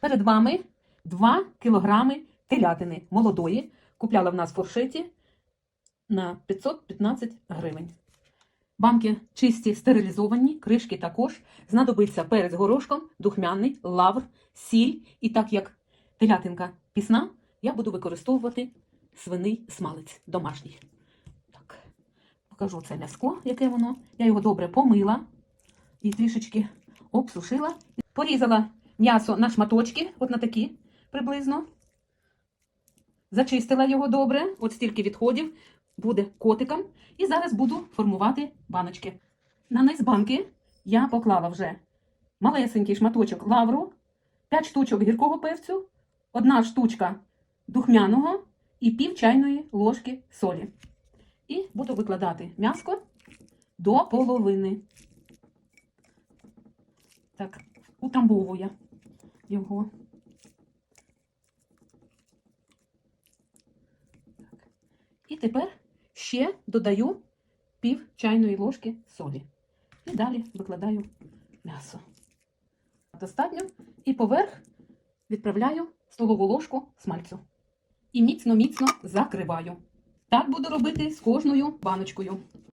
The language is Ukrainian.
Перед вами 2 кілограми телятини молодої. Купляла в нас в фуршеті на 515 гривень. Банки чисті, стерилізовані, кришки також. Знадобиться перець горошком, духмяний, лавр, сіль. І так як телятинка пісна, я буду використовувати свиний смалець домашній. Так, покажу це м'яско, яке воно. Я його добре помила і трішечки обсушила. Порізала м'ясо на шматочки, от на такі приблизно. Зачистила його добре, от стільки відходів буде котиком. І зараз буду формувати баночки. На низ банки я поклала вже малесенький шматочок лавру, 5 штучок гіркого перцю, одна штучка духмяного і пів чайної ложки солі. І буду викладати м'яско до половини. Так, утрамбовую його. І тепер ще додаю пів чайної ложки солі. І далі викладаю м'ясо. Достатньо. І поверх відправляю столову ложку смальцю. І міцно-міцно закриваю. Так буду робити з кожною баночкою.